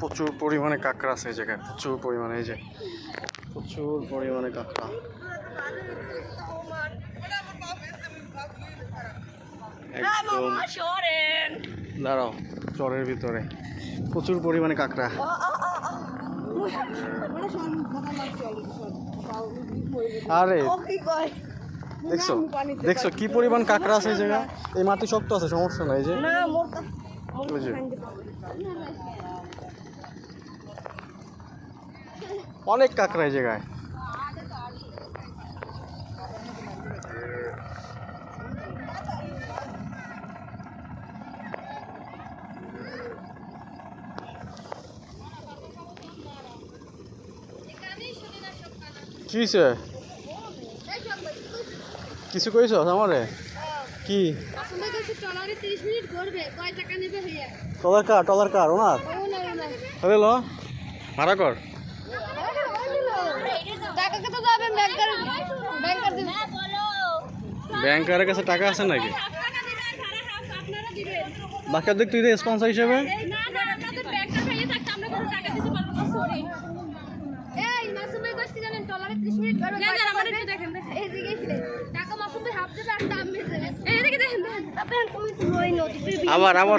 প্রচুর পরিমাণে কাঁকড়া আছে এই জায়গায়, প্রচুর পরিমাণে, এই যে প্রচুর পরিমাণে কাঁকড়া। দাঁড়াও, চরের ভিতরে। প্রচুর পরিমাণে কাঁকড়া। আরে দেখছ? দেখছ কি পরিমাণ কাঁকড়া আছে এই জায়গায়? এই মাটি শক্ত আছে সমস্যা নাই যে। অনেক কাঁকড়া এই জায়গায়। কি কিছু কইছ আমারে? কি? টলারে 30 মিনিট ঘুরবে কয় টাকা নেবে ভাইয়া টলার কার? টলার কার? ওনার? ও না না আরে ল। ভাড়া কর। ব্যাংকারের কাছে টাকা আছে নাকি? আপনারা দিবেন বাকি অর্ধেক তুই স্পন্সর হিসেবে। না না আপনাদের ব্যাংকার ভাইয়া থাকতে আমরা কোনো টাকা দিতে পারব না সরি এই মাসুম ভাই কষ্ট জানেন টলারে 30 মিনিট ঘুরবে না না আমার একটু দেখেন এই দিকে ছিলে টাকা মাসুম ভাই হাফ দেবে আর দাম বেশি দেবে এই দিকে দেখেন আপনি তুমি ওই নদী আবার আবার।